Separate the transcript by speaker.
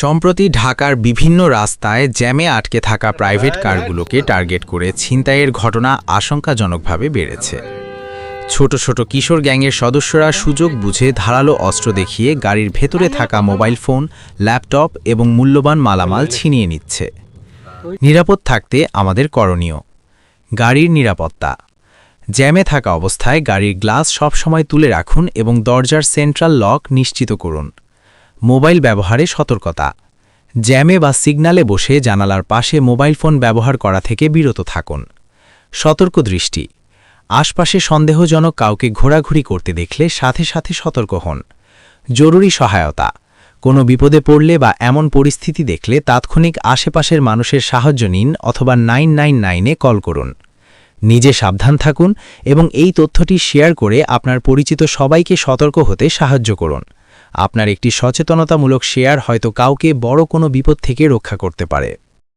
Speaker 1: সম্প্রতি ঢাকার বিভিন্ন রাস্তায় জ্যামে আটকে থাকা প্রাইভেট কারগুলোকে টার্গেট করে ছিনতাইয়ের ঘটনা আশঙ্কাজনকভাবে বেড়েছে। ছোট ছোট কিশোর গ্যাংয়ের সদস্যরা সুযোগ বুঝে ধারালো অস্ত্র দেখিয়ে গাড়ির ভেতরে থাকা মোবাইল ফোন, ল্যাপটপ এবং মূল্যবান মালামাল ছিনিয়ে নিচ্ছে। নিরাপদ থাকতে আমাদের করণীয়। গাড়ির নিরাপত্তা। জ্যামে থাকা অবস্থায় গাড়ির গ্লাস সবসময় তুলে রাখুন এবং দরজার সেন্ট্রাল লক নিশ্চিত করুন। মোবাইল ব্যবহারে সতর্কতা। জ্যামে বা সিগনালে বসে জানালার পাশে মোবাইল ফোন ব্যবহার করা থেকে বিরত থাকুন। সতর্ক দৃষ্টি। আশপাশে সন্দেহজনক কাউকে ঘোরাঘুরি করতে দেখলে সাথে সাথে সতর্ক হন। জরুরি সহায়তা। কোনো বিপদে পড়লে বা এমন পরিস্থিতি দেখলে তাৎক্ষণিক আশেপাশের মানুষের সাহায্য নিন অথবা নাইন নাইন নাইনে কল করুন। নিজে সাবধান থাকুন এবং এই তথ্যটি শেয়ার করে আপনার পরিচিত সবাইকে সতর্ক হতে সাহায্য করুন। আপনার একটি সচেতনতামূলক শেয়ার হয়তো কাউকে বড় কোনো বিপদ থেকে রক্ষা করতে পারে।